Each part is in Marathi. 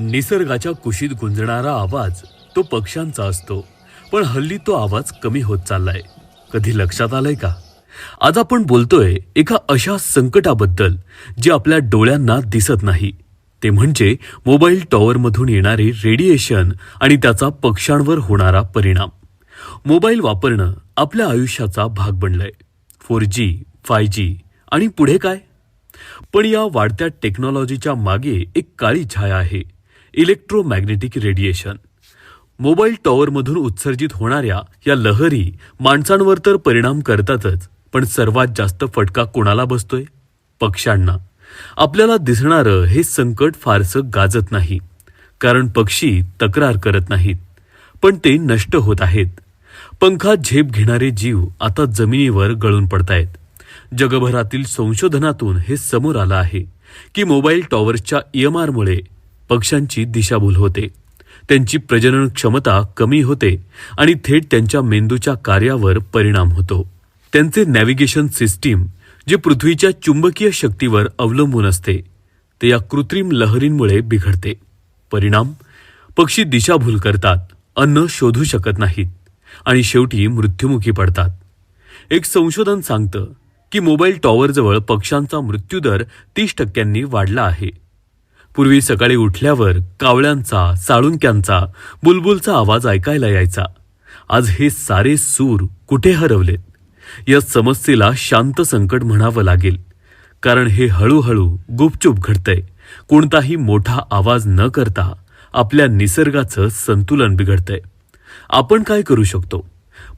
निसर्गाच्या कुशीत गुंजणारा आवाज तो पक्ष्यांचा असतो पण हल्ली तो आवाज कमी होत चाललाय. कधी लक्षात आलंय का? आज आपण बोलतोय एका अशा संकटाबद्दल जे आपल्या डोळ्यांना दिसत नाही. ते म्हणजे मोबाईल टॉवरमधून येणारे रेडिएशन आणि त्याचा पक्ष्यांवर होणारा परिणाम. मोबाईल वापरणं आपल्या आयुष्याचा भाग बनलाय. फोर जी फाय जी आणि पुढे काय? पण या वाढत्या टेक्नॉलॉजीच्या मागे एक काळी छाया आहे इलेक्ट्रोमॅग्नेटिक रेडिएशन. मोबाईल टॉवरमधून उत्सर्जित होणाऱ्या या लहरी माणसांवर तर परिणाम करतातच पण सर्वात जास्त फटका कोणाला बसतोय? पक्ष्यांना. आपल्याला दिसणारं हे संकट फारसं गाजत नाही कारण पक्षी तक्रार करत नाहीत पण ते नष्ट होत आहेत. पंखात झेप घेणारे जीव आता जमिनीवर गळून पडतायत. जगभरातील संशोधनातून हे समोर आलं आहे की मोबाईल टॉवर्सच्या ईएमआरमुळे पक्ष्यांची दिशाभूल होते. त्यांची प्रजनन क्षमता कमी होते आणि थेट त्यांच्या मेंदूच्या कार्यावर परिणाम होतो. त्यांचे नॅव्हिगेशन सिस्टीम जे पृथ्वीच्या चुंबकीय शक्तीवर अवलंबून असते ते या कृत्रिम लहरींमुळे बिघडते. परिणाम? पक्षी दिशाभूल करतात अन्न शोधू शकत नाहीत. आणि शेवटी मृत्युमुखी पडतात. एक संशोधन सांगतं की मोबाईल टॉवरजवळ पक्ष्यांचा मृत्यूदर तीस टक्क्यांनी वाढला आहे. पूर्वी सकाळी उठल्यावर कावळ्यांचा साळुंक्यांचा बुलबुलचा आवाज ऐकायला यायचा. आज हे सारे सूर कुठे हरवलेत? या समस्येला शांत संकट म्हणावं लागेल. कारण हे हळूहळू गुपचूप घडतंय. कोणताही मोठा आवाज न करता आपल्या निसर्गाचं संतुलन बिघडतंय. आपण काय करू शकतो?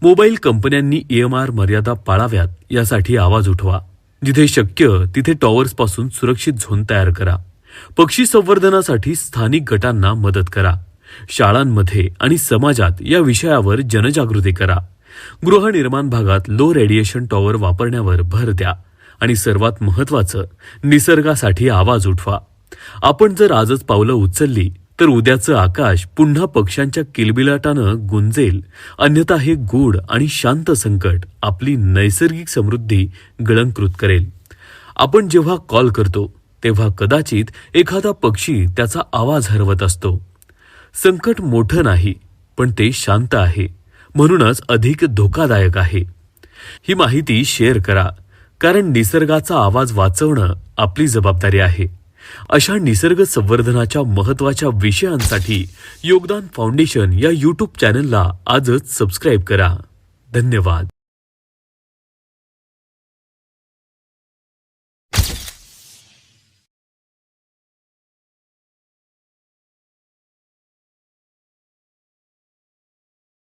मोबाईल कंपन्यांनी ईएमआर मर्यादा पाळाव्यात यासाठी आवाज उठवा. जिथे शक्य तिथे टॉवर्सपासून सुरक्षित झोन तयार करा. पक्षी संवर्धनासाठी स्थानिक गटांना मदत करा. शाळांमध्ये आणि समाजात या विषयावर जनजागृती करा. गृहनिर्माण भागात लो रेडिएशन टॉवर वापरण्यावर भर द्या. आणि सर्वात महत्वाचं निसर्गासाठी आवाज उठवा. आपण जर आजच पावलं उचलली तर उद्याचं आकाश पुन्हा पक्ष्यांच्या किलबिलाटानं गुंजेल. अन्यथा हे गूढ आणि शांत संकट आपली नैसर्गिक समृद्धी गळंकृत करेल. आपण जेव्हा कॉल करतो तेव्हा कदाचित एखादा पक्षी त्याचा आवाज हरवत असतो. संकट मोठं नाही पण ते शांत आहे. म्हणूनच अधिक धोकादायक आहे. ही माहिती शेअर करा कारण निसर्गाचा आवाज वाचवणं आपली जबाबदारी आहे. अशा निसर्ग संवर्धनाच्या महत्त्वाच्या विषयांसाठी योगदान फाउंडेशन या यूट्यूब चॅनलला आजच सबस्क्राईब करा. धन्यवाद.